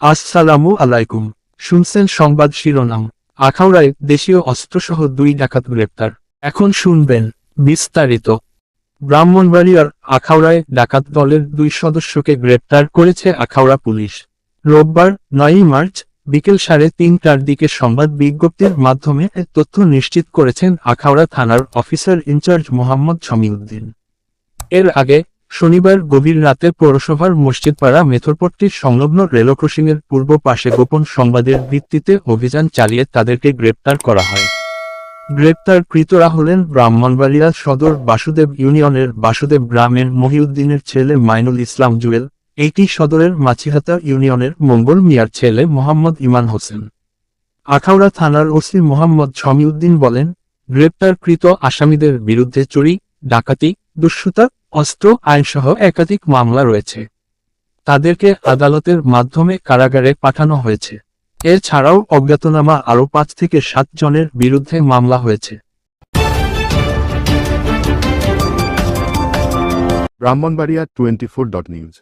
আসসালামু আলাইকুম। শুনছেন সংবাদ শিরোনাম। আখাউড়ায় দেশীয় অস্ত্রসহ দুই ডাকাত গ্রেপ্তার। এখন শুনবেন বিস্তারিত। ব্রাহ্মণবাড়িয়ার আখাউড়ায় ডাকাত দলের দুই সদস্যকে গ্রেপ্তার করেছে আখাউড়া পুলিশ। রোববার নয়ই মার্চ বিকেল সাড়ে তিনটার দিকে সংবাদ বিজ্ঞপ্তির মাধ্যমে তথ্য নিশ্চিত করেছেন আখাউড়া থানার অফিসার ইনচার্জ মোহাম্মদ শমিউদ্দিন। এর আগে শনিবার গভীর রাতে পৌরসভার মসজিদপাড়া মেথরপট্টির সংলগ্ন রেল ক্রসিংয়ের পূর্ব পাশে গোপন সংবাদের ভিত্তিতে অভিযান চালিয়ে তাদেরকে গ্রেপ্তার করা হয়। গ্রেপ্তারকৃতরা হলেন ব্রাহ্মণবাড়িয়া সদর বাসুদেব ইউনিয়নের বাসুদেব গ্রামের মহিউদ্দিনের ছেলে মাইনুল ইসলাম জুয়েল এইটি সদরের মাছিহাতা ইউনিয়নের মঙ্গল মিয়ার ছেলে মোহাম্মদ ইমান হোসেন। আখাউড়া থানার ওসি মোহাম্মদ শমিউদ্দিন বলেন, গ্রেপ্তারকৃত আসামিদের বিরুদ্ধে চুরি, ডাকাতি দুঃসুতা, অস্ত্র, আইনসহ একাধিক মামলা রয়েছে। তাদেরকে আদালতের মাধ্যমে কারাগারে পাঠানো হয়েছে। এছাড়াও অজ্ঞাতনামা আরও পাঁচ থেকে সাত জনের বিরুদ্ধে মামলা হয়েছে। Brahmanbaria twenty four dot news.